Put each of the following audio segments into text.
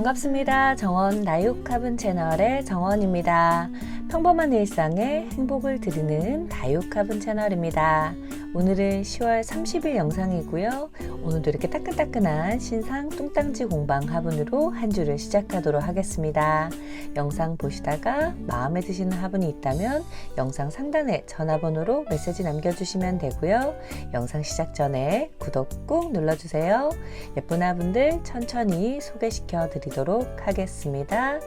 반갑습니다. 정원 다육화분 채널의 정원입니다. 평범한 일상에 행복을 드리는 다육화분 채널입니다. 오늘은 10월 30일 영상이고요. 오늘도 이렇게 따끈따끈한 신상 뚱땅지 공방 화분으로 한 주를 시작하도록 하겠습니다. 영상 보시다가 마음에 드시는 화분이 있다면 영상 상단에 전화번호로 메시지 남겨주시면 되고요. 영상 시작 전에 구독 꾹 눌러주세요. 예쁜 화분들 천천히 소개시켜 드리도록 하겠습니다.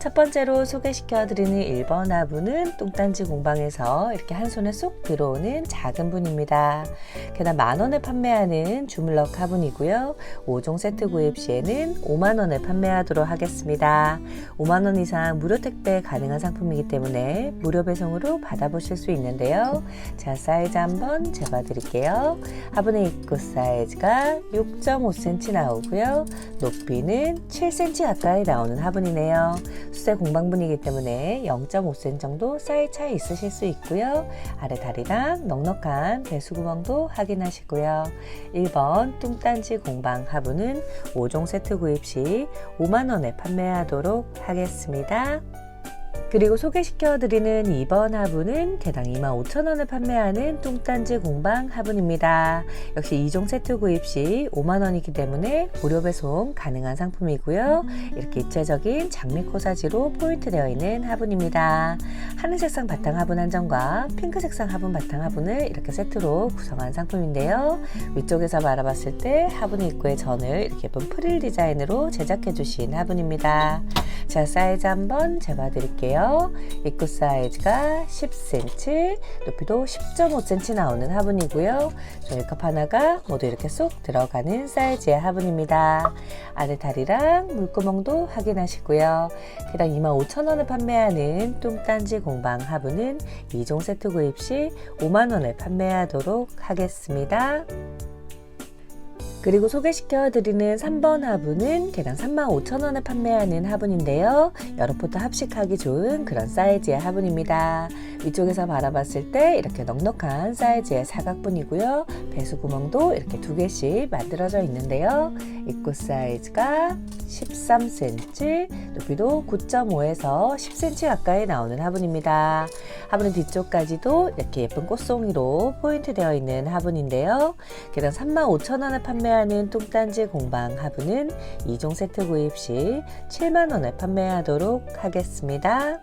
첫 번째로 소개시켜 드리는 1번 화분은 뚱딴지 공방에서 이렇게 한 손에 쏙 들어오는 작은 분입니다. 게다가 만원에 판매하는 주물럭 화분이고요. 5종 세트 구입 시에는 5만원에 판매하도록 하겠습니다. 5만원 이상 무료 택배 가능한 상품이기 때문에 무료 배송으로 받아보실 수 있는데요. 자, 사이즈 한번 재봐 드릴게요. 화분의 입구 사이즈가 6.5cm 나오고요. 높이는 7cm 가까이 나오는 화분이네요. 수세 공방분이기 때문에 0.5cm 정도 사이 차이 있으실 수 있고요. 아래 다리랑 넉넉한 배수구멍도 확인하시고요. 1번 뚱딴지 공방 화분은 5종 세트 구입 시 5만원에 판매하도록 하겠습니다. 그리고 소개시켜 드리는 2번 화분은 개당 25,000원에 판매하는 뚱딴지 공방 화분입니다. 역시 2종 세트 구입 시 5만원이기 때문에 무료 배송 가능한 상품이고요. 이렇게 입체적인 장미 코 사지로 포인트 되어 있는 화분입니다. 하늘 색상 바탕 화분 한 점과 핑크 색상 화분 바탕 화분을 이렇게 세트로 구성한 상품인데요. 위쪽에서 바라봤을 때 화분 입구의 전을 이렇게 예쁜 프릴 디자인으로 제작해 주신 화분입니다. 자, 사이즈 한번 재봐 드릴게요. 입구 사이즈가 10cm, 높이도 10.5cm 나오는 화분이고요. 종이컵 하나가 모두 이렇게 쏙 들어가는 사이즈의 화분입니다. 아래 다리랑 물구멍도 확인하시고요. 개당 25,000원에 판매하는 뚱딴지 공방 화분은 2종 세트 구입 시 5만원에 판매하도록 하겠습니다. 그리고 소개시켜 드리는 3번 화분은 개당 35,000원에 판매하는 화분인데요. 여러 포트 합식하기 좋은 그런 사이즈의 화분입니다. 위쪽에서 바라봤을 때 이렇게 넉넉한 사이즈의 사각분이고요. 배수 구멍도 이렇게 두 개씩 만들어져 있는데요. 입구 사이즈가 13cm, 높이도 9.5에서 10cm 가까이 나오는 화분입니다. 화분의 뒤쪽까지도 이렇게 예쁜 꽃송이로 포인트 되어 있는 화분인데요. 개당 35,000원에 판매하는 뚱딴지 공방 화분은 2종 세트 구입 시 7만원에 판매하도록 하겠습니다.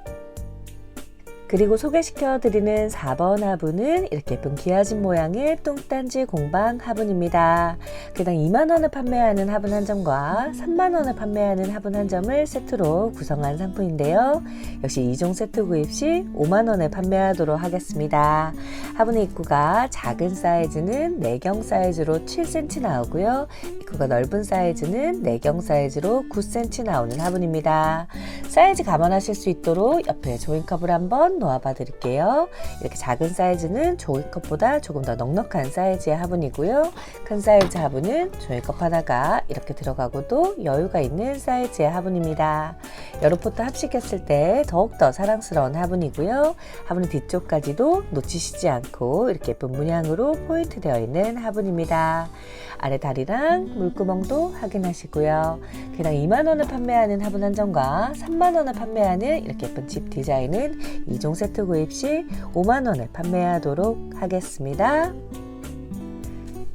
그리고 소개시켜 드리는 4번 화분은 이렇게 예쁜 기아진 모양의 뚱딴지 공방 화분입니다. 개당 2만원에 판매하는 화분 한 점과 3만원에 판매하는 화분 한 점을 세트로 구성한 상품인데요. 역시 2종 세트 구입 시 5만원에 판매하도록 하겠습니다. 화분의 입구가 작은 사이즈는 내경 사이즈로 7cm 나오고요. 입구가 넓은 사이즈는 내경 사이즈로 9cm 나오는 화분입니다. 사이즈 감안하실 수 있도록 옆에 조인컵을 한번 놓아봐 드릴게요. 이렇게 작은 사이즈는 종이컵보다 조금 더 넉넉한 사이즈의 화분이고요. 큰 사이즈 화분은 종이컵 하나가 이렇게 들어가고도 여유가 있는 사이즈의 화분입니다. 여러 포트 합식했을 때 더욱더 사랑스러운 화분이고요. 화분 뒤쪽까지도 놓치시지 않고 이렇게 예쁜 문양으로 포인트 되어 있는 화분입니다. 아래 다리랑 물구멍도 확인하시고요. 개당 2만원을 판매하는 화분 한 점과 3만원을 판매하는 이렇게 예쁜 집 디자인은 2종 세트 구입 시 5만원에 판매하도록 하겠습니다.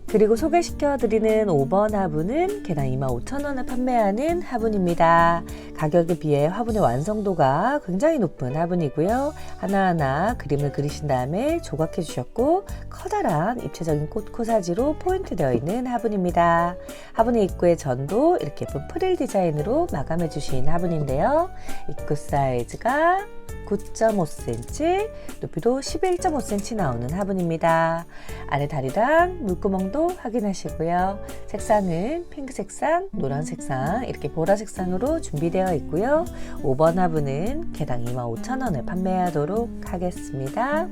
그리고 소개시켜 드리는 5번 화분은 개당 25,000원에 판매하는 화분입니다. 가격에 비해 화분의 완성도가 굉장히 높은 화분이고요. 하나하나 그림을 그리신 다음에 조각해 주셨고 커다란 입체적인 꽃 코사지로 포인트 되어 있는 화분입니다. 화분의 입구의 전도 이렇게 예쁜 프릴 디자인으로 마감해 주신 화분인데요. 입구 사이즈가 9.5cm, 높이도 11.5cm 나오는 화분입니다. 아래 다리랑 물구멍도 확인하시고요. 색상은 핑크 색상, 노란 색상, 이렇게 보라 색상으로 준비되어 있고요. 5번 화분은 개당 25,000원에 판매하도록 하겠습니다.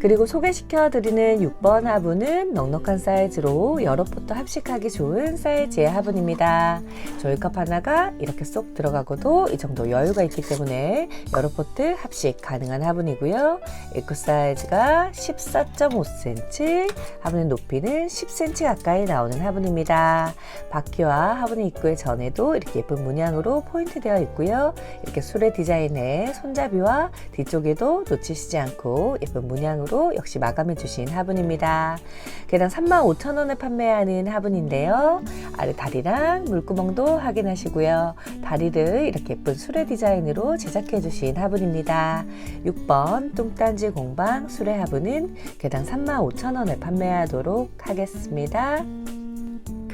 그리고 소개시켜 드리는 6번 화분은 넉넉한 사이즈로 여러 포트 합식하기 좋은 사이즈의 화분입니다. 조이컵 하나가 이렇게 쏙 들어가고도 이 정도 여유가 있기 때문에 여러 포트 합식 가능한 화분이고요. 입구 사이즈가 14.5cm, 화분의 높이는 10cm 가까이 나오는 화분입니다. 바퀴와 화분의 입구의 전에도 이렇게 예쁜 문양으로 포인트 되어 있고요. 이렇게 수레 디자인의 손잡이와 뒤쪽에도 놓치시지 않고 예쁜 문양으로 역시 마감해 주신 화분입니다. 개당 35,000원에 판매하는 화분인데요. 아래 다리랑 물구멍도 확인하시고요. 다리를 이렇게 예쁜 수레 디자인으로 제작해 주신 화분입니다. 6번 뚱딴지 공방 수레 화분은 개당 35,000원에 판매하도록 하겠습니다.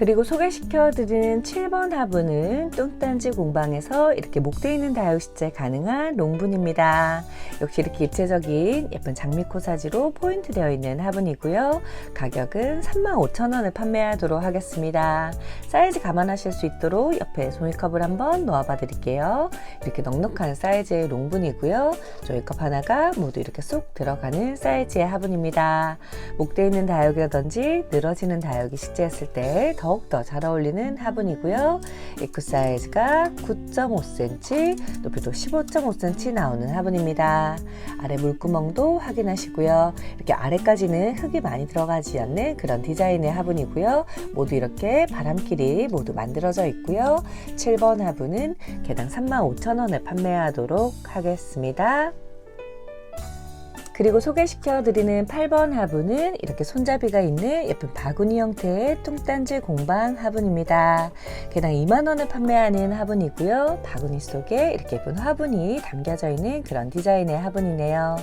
그리고 소개시켜 드리는 7번 화분은 뚱딴지 공방에서 이렇게 목대 있는 다육식재 가능한 롱분입니다. 역시 이렇게 입체적인 예쁜 장미코 사지로 포인트 되어 있는 화분이고요. 가격은 35,000원을 판매하도록 하겠습니다. 사이즈 감안하실 수 있도록 옆에 종이컵을 한번 놓아봐 드릴게요. 이렇게 넉넉한 사이즈의 롱분이고요. 종이컵 하나가 모두 이렇게 쏙 들어가는 사이즈의 화분입니다. 목대 있는 다육이라든지 늘어지는 다육이 식재했을 때더 욱더 잘 어울리는 화분이고요. 입구 사이즈가 9.5cm, 높이도 15.5cm 나오는 화분입니다. 아래 물구멍도 확인하시고요. 이렇게 아래까지는 흙이 많이 들어가지 않는 그런 디자인의 화분이고요. 모두 이렇게 바람길이 모두 만들어져 있고요. 7번 화분은 개당 35,000원에 판매하도록 하겠습니다. 그리고 소개시켜 드리는 8번 화분은 이렇게 손잡이가 있는 예쁜 바구니 형태의 뚱딴지 공방 화분입니다. 개당 2만원에 판매하는 화분이고요. 바구니 속에 이렇게 예쁜 화분이 담겨져 있는 그런 디자인의 화분이네요.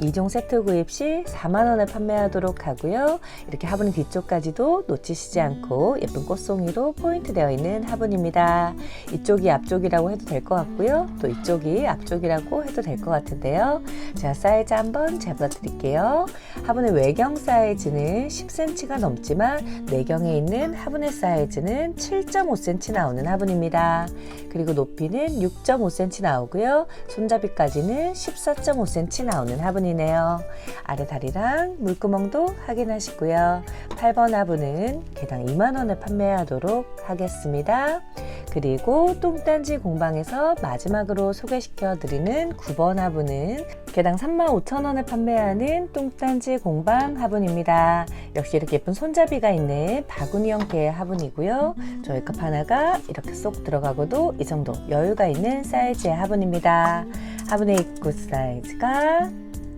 2종 세트 구입 시 4만원에 판매하도록 하고요. 이렇게 화분 뒤쪽까지도 놓치시지 않고 예쁜 꽃송이로 포인트 되어 있는 화분입니다. 이쪽이 앞쪽이라고 해도 될 것 같고요. 또 이쪽이 앞쪽이라고 해도 될 것 같은데요. 자, 사이즈 한번 잡아 드릴게요. 화분의 외경 사이즈는 10cm가 넘지만 내경에 있는 화분의 사이즈는 7.5cm 나오는 화분입니다. 그리고 높이는 6.5cm 나오고요. 손잡이까지는 14.5cm 나오는 화분이네요. 아래 다리랑 물구멍도 확인하시고요. 8번 화분은 개당 2만원에 판매하도록 하겠습니다. 그리고 똥딴지 공방에서 마지막으로 소개시켜 드리는 9번 화분은 개당 35,000원에 판매하는 똥딴지 공방 화분입니다. 역시 이렇게 예쁜 손잡이가 있는 바구니 형태의 화분이고요. 저희 컵 하나가 이렇게 쏙 들어가고도 이 정도 여유가 있는 사이즈의 화분입니다. 화분의 입구 사이즈가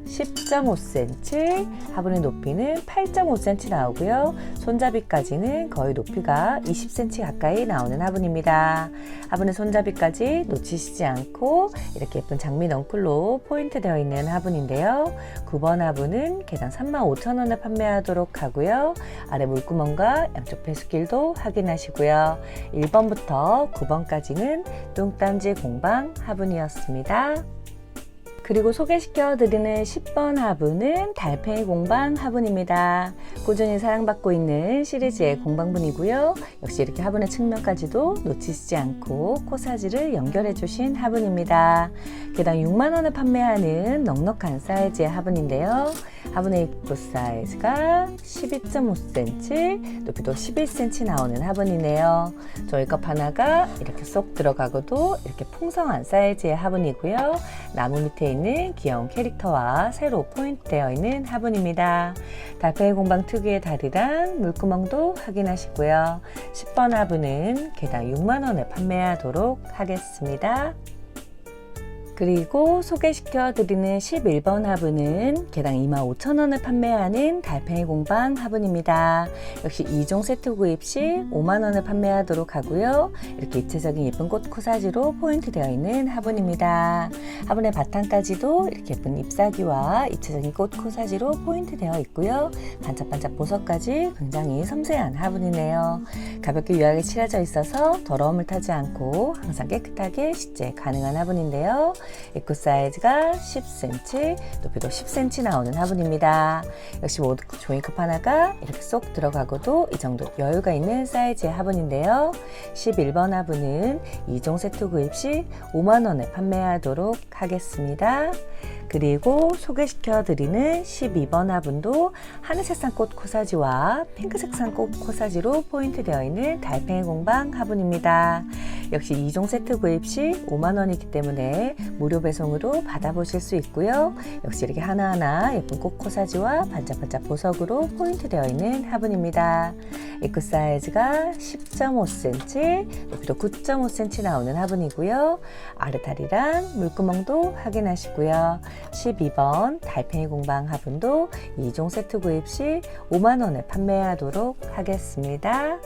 10.5cm, 화분의 높이는 8.5cm 나오고요. 손잡이까지는 거의 높이가 20cm 가까이 나오는 화분입니다. 화분의 손잡이까지 놓치시지 않고 이렇게 예쁜 장미 넝쿨로 포인트 되어 있는 화분인데요. 9번 화분은 개당 35,000원에 판매하도록 하고요. 아래 물구멍과 양쪽 배수길도 확인하시고요. 1번부터 9번까지는 뚱딴지 공방 화분이었습니다. 그리고 소개시켜 드리는 10번 화분은 달팽이 공방 화분입니다. 꾸준히 사랑받고 있는 시리즈의 공방분이고요. 역시 이렇게 화분의 측면까지도 놓치시지 않고 코사지를 연결해 주신 화분입니다. 개당 6만원에 판매하는 넉넉한 사이즈의 화분인데요. 화분의 입구 사이즈가 12.5cm, 높이도 11cm 나오는 화분이네요. 저희 컵 하나가 이렇게 쏙 들어가고도 이렇게 풍성한 사이즈의 화분이고요. 나무 밑에 있는 귀여운 캐릭터와 새로 포인트 되어 있는 화분입니다. 달팽이 공방 특유의 다리랑 물구멍도 확인하시고요. 10번 화분은 개당 6만원에 판매하도록 하겠습니다. 그리고 소개시켜 드리는 11번 화분은 개당 25,000원을 판매하는 달팽이 공방 화분입니다. 역시 2종 세트 구입 시 5만원을 판매하도록 하고요. 이렇게 입체적인 예쁜 꽃 코사지로 포인트 되어 있는 화분입니다. 화분의 바탕까지도 이렇게 예쁜 잎사귀와 입체적인 꽃 코사지로 포인트 되어 있고요. 반짝반짝 보석까지 굉장히 섬세한 화분이네요. 가볍게 유하게 칠해져 있어서 더러움을 타지 않고 항상 깨끗하게 식재 가능한 화분인데요. 입구 사이즈가 10cm, 높이도 10cm 나오는 화분입니다. 역시 종이컵 하나가 이렇게 쏙 들어가고도 이 정도 여유가 있는 사이즈의 화분인데요. 11번 화분은 2종 세트 구입 시 5만원에 판매하도록 하겠습니다. 그리고 소개시켜 드리는 12번 화분도 하늘색상 꽃 코사지와 핑크색상 꽃 코사지로 포인트 되어 있는 달팽이 공방 화분입니다. 역시 2종 세트 구입 시 5만원이기 때문에 무료 배송으로 받아보실 수 있고요. 역시 이렇게 하나하나 예쁜 꽃 코사지와 반짝반짝 보석으로 포인트 되어 있는 화분입니다. 입구 사이즈가 10.5cm, 높이도 9.5cm 나오는 화분이고요. 아르타리랑 물구멍도 확인하시고요. 12번 달팽이 공방 화분도 2종 세트 구입 시 5만원에 판매하도록 하겠습니다.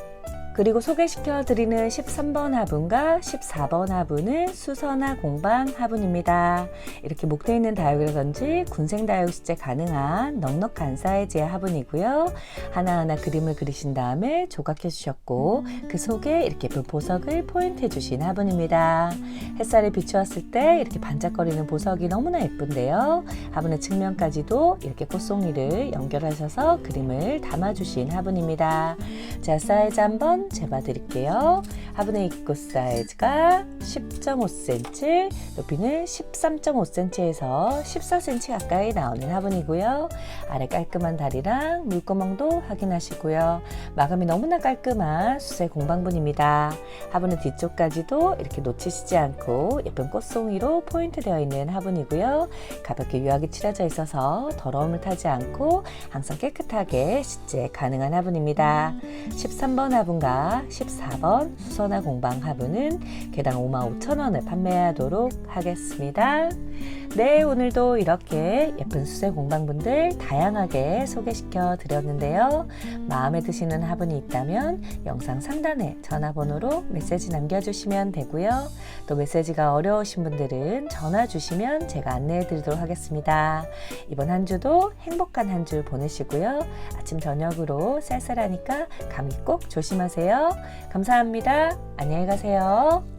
그리고 소개시켜 드리는 13번 화분과 14번 화분은 수선화 공방 화분입니다. 이렇게 목대 있는 다육이라든지 군생 다육 시제 가능한 넉넉한 사이즈의 화분이고요. 하나하나 그림을 그리신 다음에 조각해 주셨고 그 속에 이렇게 보석을 포인트해 주신 화분입니다. 햇살에 비추었을 때 이렇게 반짝거리는 보석이 너무나 예쁜데요. 화분의 측면까지도 이렇게 꽃송이를 연결하셔서 그림을 담아 주신 화분입니다. 자, 사이즈 한번 재봐 드릴게요. 화분의 입구 사이즈가 10.5cm, 높이는 13.5cm에서 14cm 가까이 나오는 화분이고요. 아래 깔끔한 다리랑 물구멍도 확인하시고요. 마감이 너무나 깔끔한 수세 공방분입니다. 화분의 뒤쪽까지도 이렇게 놓치시지 않고 예쁜 꽃송이로 포인트 되어 있는 화분이고요. 가볍게 유하게 칠해져 있어서 더러움을 타지 않고 항상 깨끗하게 식재 가능한 화분입니다. 13번 화분과 14번 수선화 공방 화분은 개당 55,000원에 판매하도록 하겠습니다. 네, 오늘도 이렇게 예쁜 수세 공방분들 다양하게 소개시켜 드렸는데요. 마음에 드시는 화분이 있다면 영상 상단에 전화번호로 메시지 남겨주시면 되고요. 또 메시지가 어려우신 분들은 전화 주시면 제가 안내해 드리도록 하겠습니다. 이번 한 주도 행복한 한 주 보내시고요. 아침 저녁으로 쌀쌀하니까 감기 꼭 조심하세요. 감사합니다. 안녕히 가세요.